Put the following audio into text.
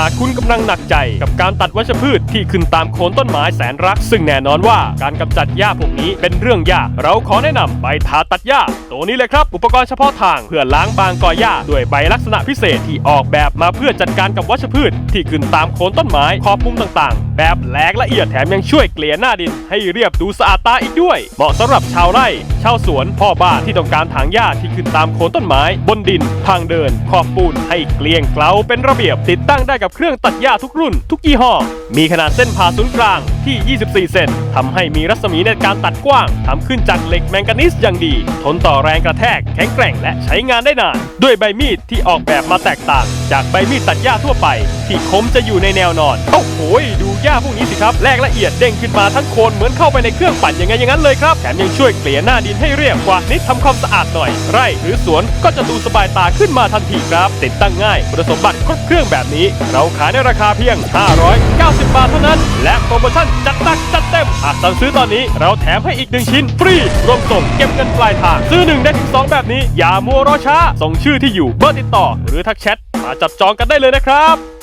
หากคุณกำลังหนักใจกับการตัดวัชพืชที่ขึ้นตามโคนต้นไม้แสนรัก ซึ่งแน่นอนว่าการกำจัดหญ้าพวกนี้เป็นเรื่องยาก เราขอแนะนำใบทาตัดหญ้า ตัวนี้เลยครับ อุปกรณ์เฉพาะทางเพื่อล้างบางกอหญ้าด้วยใบลักษณะพิเศษที่ออกแบบมาเพื่อจัดการกับวัชพืช ที่ขึ้นตามโคนต้นไม้ขอบมุมต่างๆ แบบแหลกละเอียดแถมยังช่วยเกลี่ยหน้าดิน ให้เรียบดูสะอาดตาอีกด้วย เหมาะสำหรับชาวไร่ชาวสวนพ่อบ้านที่ต้องการถางหญ้าที่ขึ้นตามโคนต้นไม้ บนดิน ทางเดิน ขอบปูนให้เกลี้ยงเกลาเป็นระเบียบติดตั้งได้กับเครื่องตัดหญ้าทุกรุ่น ทุกยี่ห้อ มีขนาดเส้นผ่าศูนย์กลางที่ 24 เซนทำให้มีรัศมีในการตัดกว้างทำขึ้นจากเหล็กแมงกานีสอย่างดี ทนต่อแรงกระแทกแข็งแกร่งและใช้งานได้นาน ด้วยใบมีดที่ออกแบบมาแตกต่าง จากใบมีดตัดหญ้าทั่วไป ที่คมจะอยู่ในแนวนอนโอ้โหดูหญ้าพวกนี้สิครับแลกละเอียดเด้งขึ้นมาทั้งโคนเหมือนเข้าไปในเครื่องปั่นย่างไงอย่างนั้นเลยครับแถมยังช่วยเกลี่ยหน้าดินให้เรียบกว่านิดทำความสะอาดหน่อย ไร่หรือสวนก็จะดูสบายตาขึ้นมาทันทีครับ ติดตั้งง่ายคุณสมบัติครบเครื่องแบบนี้ เราขายในราคาเพียง 590 บาทเท่านั้น และโปรโมชั่นจัดหนักจัดเต็มหากสั่งซื้อตอนนี้เราแถมให้อีกหนึ่งชิ้นฟรีรวมส่งเก็บเงินปลายทางซื้อหนึ่งได้ถึงสองแบบนี้อย่ามัวรอช้าส่งชื่อที่อยู่เบอร์ติดต่อ หรือทักแชท มาจับจองกันได้เลยนะครับ